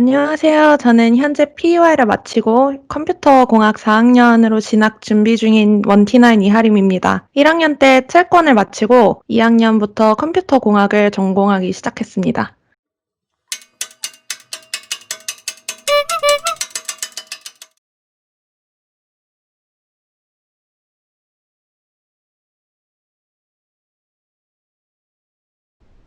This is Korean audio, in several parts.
안녕하세요. 저는 현재 PUI를 마치고 컴퓨터 공학 4학년으로 진학 준비 중인 원티나인 이하림입니다. 1학년 때 채권을 마치고 2학년부터 컴퓨터 공학을 전공하기 시작했습니다.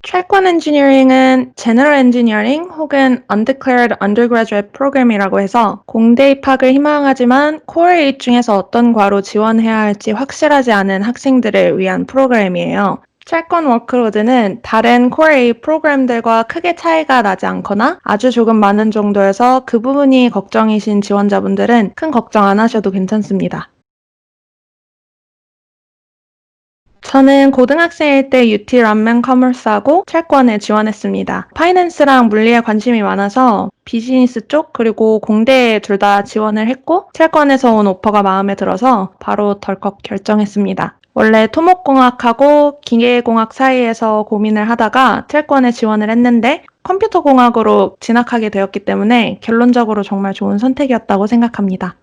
채권 엔지니어링은 제너럴 엔지니어링 혹은 Undeclared Undergraduate Program이라고 해서 공대 입학을 희망하지만 코어 8 중에서 어떤 과로 지원해야 할지 확실하지 않은 학생들을 위한 프로그램이에요. 채권 워크로드는 다른 코어 8 프로그램들과 크게 차이가 나지 않거나 아주 조금 많은 정도여서 그 부분이 걱정이신 지원자분들은 큰 걱정 안 하셔도 괜찮습니다. 저는 고등학생일 때 UT 람멘 커머스하고 채권에 지원했습니다. 파이낸스랑 물리에 관심이 많아서 비즈니스 쪽 그리고 공대에 둘 다 지원을 했고 채권에서 온 오퍼가 마음에 들어서 바로 덜컥 결정했습니다. 원래 토목공학하고 기계공학 사이에서 고민을 하다가 채권에 지원을 했는데 컴퓨터 공학으로 진학하게 되었기 때문에 결론적으로 정말 좋은 선택이었다고 생각합니다.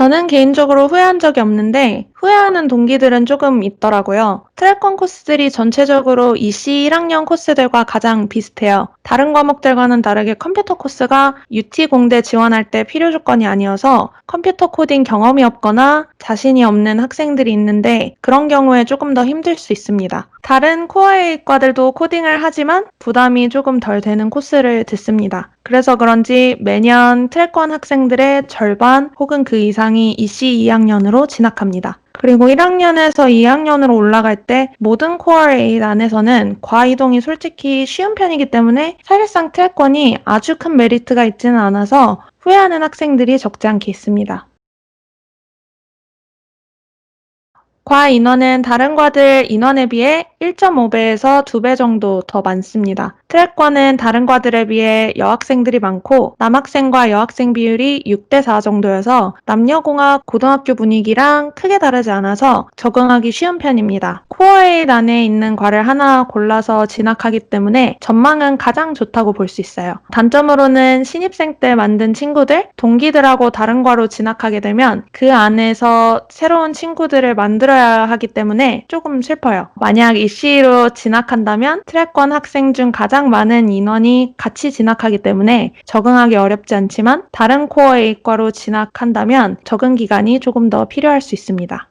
저는 개인적으로 후회한 적이 없는데 후회하는 동기들은 조금 있더라고요. 트랙권 코스들이 전체적으로 EC 1학년 코스들과 가장 비슷해요. 다른 과목들과는 다르게 컴퓨터 코스가 UT 공대 지원할 때 필요 조건이 아니어서 컴퓨터 코딩 경험이 없거나 자신이 없는 학생들이 있는데 그런 경우에 조금 더 힘들 수 있습니다. 다른 코어의 과들도 코딩을 하지만 부담이 조금 덜 되는 코스를 듣습니다. 그래서 그런지 매년 트랙권 학생들의 절반 혹은 그 이상이 EC 2학년으로 진학합니다. 그리고 1학년에서 2학년으로 올라갈 때 모든 코어 8 안에서는 과이동이 솔직히 쉬운 편이기 때문에 사실상 트랙권이 아주 큰 메리트가 있지는 않아서 후회하는 학생들이 적지 않게 있습니다. 과 인원은 다른 과들 인원에 비해 1.5배에서 2배 정도 더 많습니다. 트랙과는 다른 과들에 비해 여학생들이 많고 남학생과 여학생 비율이 6대4 정도여서 남녀공학 고등학교 분위기랑 크게 다르지 않아서 적응하기 쉬운 편입니다. 코어8 안에 있는 과를 하나 골라서 진학하기 때문에 전망은 가장 좋다고 볼 수 있어요. 단점으로는 신입생 때 만든 친구들, 동기들하고 다른 과로 진학하게 되면 그 안에서 새로운 친구들을 만들어야 하기 때문에 조금 슬퍼요. 만약 EC로 진학한다면 트랙권 학생 중 가장 많은 인원이 같이 진학하기 때문에 적응하기 어렵지 않지만 다른 코어 A과로 진학한다면 적응 기간이 조금 더 필요할 수 있습니다.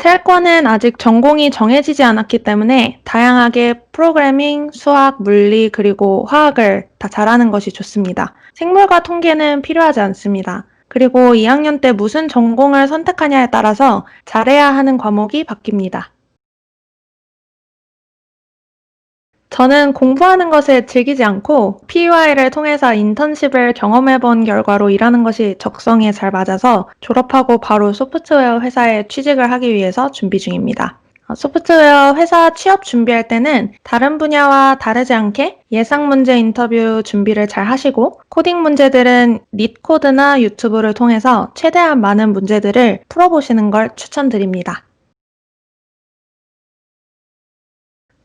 트랙권은 아직 전공이 정해지지 않았기 때문에 다양하게 프로그래밍, 수학, 물리, 그리고 화학을 다 잘하는 것이 좋습니다. 생물과 통계는 필요하지 않습니다. 그리고 2학년 때 무슨 전공을 선택하냐에 따라서 잘해야 하는 과목이 바뀝니다. 저는 공부하는 것을 즐기지 않고 PUI를 통해서 인턴십을 경험해 본 결과로 일하는 것이 적성에 잘 맞아서 졸업하고 바로 소프트웨어 회사에 취직을 하기 위해서 준비 중입니다. 어, 소프트웨어 회사 취업 준비할 때는 다른 분야와 다르지 않게 예상 문제 인터뷰 준비를 잘 하시고 코딩 문제들은 릿코드나 유튜브를 통해서 최대한 많은 문제들을 풀어보시는 걸 추천드립니다.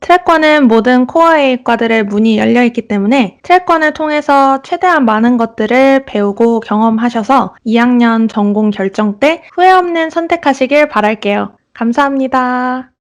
트랙권은 모든 코어 A 과들의 문이 열려 있기 때문에 트랙권을 통해서 최대한 많은 것들을 배우고 경험하셔서 2학년 전공 결정 때 후회 없는 선택하시길 바랄게요. 감사합니다.